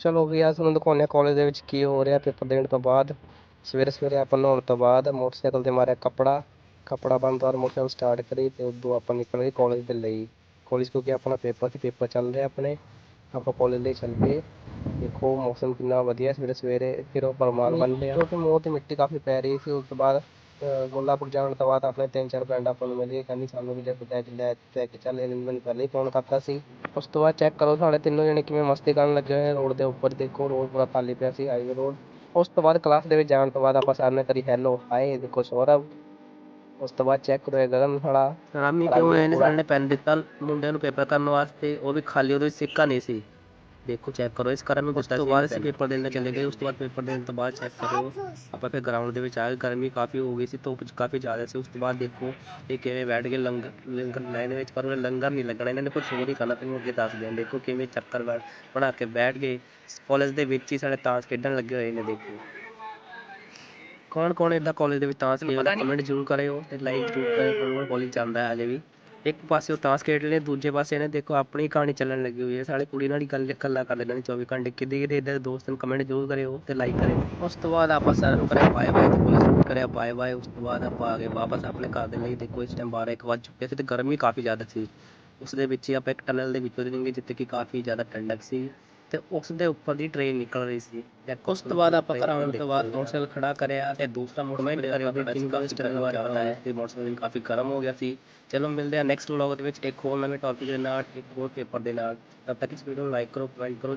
ਚਲੋ ਵੀ ਆ ਤੁਹਾਨੂੰ ਦਿਖਾਉਂਦੇ ਹਾਂ ਕਾਲਜ ਦੇ ਵਿੱਚ ਕੀ ਹੋ ਰਿਹਾ ਪੇਪਰ ਦੇਣ ਤੋਂ ਬਾਅਦ। ਸਵੇਰੇ ਸਵੇਰੇ ਆਪਾਂ ਨਹਾਉਣ ਤੋਂ ਬਾਅਦ ਮੋਟਰਸਾਈਕਲ ਤੇ ਮਾਰਿਆ ਕੱਪੜਾ ਕੱਪੜਾ ਬਾਅਦ ਮੋਟਰਸਾਈਕਲ ਸਟਾਰਟ ਕਰੀ ਤੇ ਉਦੋਂ ਆਪਾਂ ਨਿਕਲ ਗਏ ਕਾਲਜ ਦੇ ਲਈ। ਕਾਲਜ ਕਿਉਂਕਿ ਆਪਣਾ ਪੇਪਰ ਸੀ ਪੇਪਰ ਚੱਲ ਰਿਹਾ ਆਪਣੇ। ਆਪਾਂ ਕਾਲਜ ਲਈ ਚੱਲ ਗਏ। ਦੇਖੋ ਮੌਸਮ ਕਿੰਨਾ ਵਧੀਆ ਸਵੇਰੇ ਸਵੇਰੇ ਫਿਰ ਉਹ ਪਰਮਾਨ ਬਣ ਲਿਆ ਕਿਉਂਕਿ ਮੂੰਹ ਤੇ ਮਿੱਟੀ ਕਾਫੀ ਪੈ ਰਹੀ ਸੀ ਉਸ ਤੋਂ ਬਾਅਦ ਗੋਲਾਪੁਰ ਜਾਣ ਤੋਂ ਬਾਅਦ ਆਪਣੇ ਤਿੰਨ ਚਾਰ ਫਰੈਂਡ ਆਪਾਂ ਨੂੰ ਮਿਲੇ ਕਹਿੰਦੀ ਸਾਨੂੰ ਵੀ ਲੈ ਕੇ ਲੈ ਚੱਲ ਇਹਨੂੰ ਮੈਨੂੰ ਪਹਿਲਾਂ ਹੀ ਫੋਨ ਕਰਤਾ ਸੀ। ਉਸ ਤੋਂ ਬਾਅਦ ਚੈੱਕ ਕਰੋ ਸਾਡੇ ਤਿੰਨੋਂ ਜਣੇ ਕਿਵੇਂ ਮਸਤੀ ਕਰਨ ਲੱਗੇ ਹੋਏ ਰੋਡ ਦੇ ਉੱਪਰ ਦੇਖੋ ਰੋਡ ਪੂਰਾ ਖਾਲੀ ਪਿਆ ਸੀ ਹਾਈਵੇ ਰੋਡ ਉਸ ਤੋਂ ਬਾਅਦ ਕਲਾਸ ਦੇ ਵਿੱਚ ਜਾਣ ਤੋਂ ਬਾਅਦ ਆਪਾਂ ਸਾਰਿਆਂ ਨੇ ਕਰੀ ਹੈਲੋ ਹਾਏ ਦੇਖੋ ਸੌਰਵ। ਉਸ ਤੋਂ ਬਾਅਦ ਚੈੱਕ ਕਰੋ ਇਹ ਗਗਨ ਸਾਡਾ ਰਾਮੀ ਕਿਉਂ ਇਹਨੇ ਸਾਡੇ ਨੇ ਪੈਨ ਦਿੱਤਾ ਮੁੰਡਿਆਂ ਨੂੰ ਪੇਪਰ ਕਰਨ ਵਾਸਤੇ ਉਹ ਵੀ ਖਾਲੀ ਉਹਦੇ ਵਿੱਚ ਸਿੱਕਾ ਨਹੀਂ ਸੀ। ਦੇਖੋ ਚੈੱਕ ਕਰੋ। ਇਸ ਕਾਰਨ ਨੂੰ ਦਿੱਤਾ ਸੀ ਉਸ ਤੋਂ ਬਾਅਦ ਅਸੀਂ ਪੇਪਰ ਦੇਣ ਚਲੇ ਗਏ ਉਸ ਤੋਂ ਬਾਅਦ ਪੇਪਰ ਦੇਣ ਤੋਂ ਬਾਅਦ ਚੈੱਕ ਕਰੋ। ਆਪਾਂ ਫਿਰ ਗਰਾਊਂਡ ਦੇ ਵਿੱਚ ਆ ਗਏ ਗਰਮੀ ਕਾਫੀ ਹੋ ਗਈ ਸੀ ਧੁੱਪ ਕਾਫੀ ਜ਼ਿਆਦਾ ਸੀ। ਉਸ ਤੋਂ ਬਾਅਦ ਦੇਖੋ ਇਹ ਕਿਵੇਂ ਬੈਠ ਕੇ ਲੰਗਰ ਲੰਗਰ ਲਾਈਨ ਵਿੱਚ ਪਰ ਉਹਨੇ ਲੰਗਰ ਨਹੀਂ ਲੱਗਣਾ। ਇਹਨਾਂ ਨੇ ਕੁਝ ਹੋਰ ਹੀ ਕਰਨਾ ਤੈਨੂੰ ਅੱਗੇ ਦੱਸਦੇ ਹਾਂ ਦੇਖੋ ਕਿਵੇਂ ਚੱਕਰ ਬਣਾ ਕੇ ਬੈਠ ਗਏ। ਕਾਲਜ ਦੇ ਵਿੱਚ ਹੀ ਸਾਡੇ ਤਾਸ਼ ਖੇਡਣ ਲੱਗੇ ਹੋਏ ਨੇ ਦੇਖੋ। ਕੌਣ ਕੌਣ ਏਦਾਂ ਕਾਲਜ ਦੇ ਵਿੱਚ ਤਾਸ਼ ਖੇਡਦਾ? ਕਮੈਂਟ ਜ਼ਰੂਰ ਕਰਿਓ ਤੇ ਲਾਈਕ ਜ਼ਰੂਰ ਕਰਿਓ ਕਾਲਜ ਚੱਲਦਾ ਹੈ ਅਜੇ ਵੀ। ਇੱਕ ਪਾਸੇ ਉਹ ਤਾਸ਼ ਖੇਡ ਰਹੇ ਦੂਜੇ ਪਾਸੇ ਇਹਨੇ ਦੇਖੋ ਆਪਣੀ ਕਹਾਣੀ ਚੱਲਣ ਲੱਗੀ ਹੋਈ ਹੈ। ਸਾਲੇ ਕੁੜੀ ਨਾਲ ਹੀ ਗੱਲ, ਗੱਲਾਂ ਕਰ ਲੈਣਾ 24 ਘੰਟੇ। ਕਿਤੇ ਕਿਤੇ ਇਦਾਂ ਦੋਸਤ ਨੂੰ ਕਮੈਂਟ ਜ਼ਰੂਰ ਕਰਿਓ ਤੇ ਲਾਈਕ ਕਰਿਓ। ਉਸ ਤੋਂ ਬਾਅਦ ਆਪਾਂ ਸਾਰਿਆਂ ਨੂੰ ਕਰਿਆ ਬਾਏ ਬਾਏ ਤੇ ਪੁਲਿਸ ਨੂੰ ਕਰਿਆ ਬਾਏ ਬਾਏ ਉਸ ਤੋਂ ਬਾਅਦ ਆਪਾਂ ਆ ਗਏ ਵਾਪਸ ਆਪਣੇ ਘਰ ਦੇ ਲਈ। ਦੇਖੋ ਇਸ ਟਾਈਮ 12 ਇੱਕ ਵੱਜ ਚੁੱਕੇ ਸੀ ਤੇ ਗਰਮੀ ਕਾਫੀ ਜ਼ਿਆਦਾ ਸੀ। ਉਸ ਦੇ ਵਿੱਚ ਹੀ ਆਪਾਂ ਇੱਕ ਟਨਲ ਦੇ ਵਿੱਚੋਂ ਦੀ ਲੰਘੇ, ਜਿੱਥੇ ਕਿ ਕਾਫੀ ਜ਼ਿਆਦਾ ਠੰਡਕ ਸੀ। ਤੇ ਉਸ ਦੇ ਉੱਪਰ ਦੀ ਟ੍ਰੇਨ ਨਿਕਲ ਰਹੀ ਸੀ। ਉਸ ਤੋਂ ਬਾਅਦ ਆਪਾਂ ਘਰ ਆਉਣ ਤੋਂ ਬਾਅਦ ਮੋਟਰਸਾਈਕਲ ਖੜਾ ਕਰਿਆ ਤੇ ਦੂਸਰਾ ਮੋਟਰਸਾਈਕਲ ਹੈ ਮੋਟਰਸਾਈਕਲ ਕਾਫੀ ਗਰਮ ਹੋ ਗਿਆ ਸੀ। ਚਲੋ ਮਿਲਦੇ ਆ ਨੈਕਸਟ ਵਲੌਗ ਦੇ ਵਿੱਚ ਇੱਕ ਹੋਰ ਨਵੇਂ ਟੌਪਿਕ ਦੇ ਨਾਲ ਇੱਕ ਹੋਰ ਪੇਪਰ ਦੇ ਨਾਲ। ਤਦ ਤੱਕ ਇਸ ਵੀਡੀਓ ਨੂੰ ਲਾਈਕ ਕਰੋ ਕਮੈਂਟ ਕਰੋ।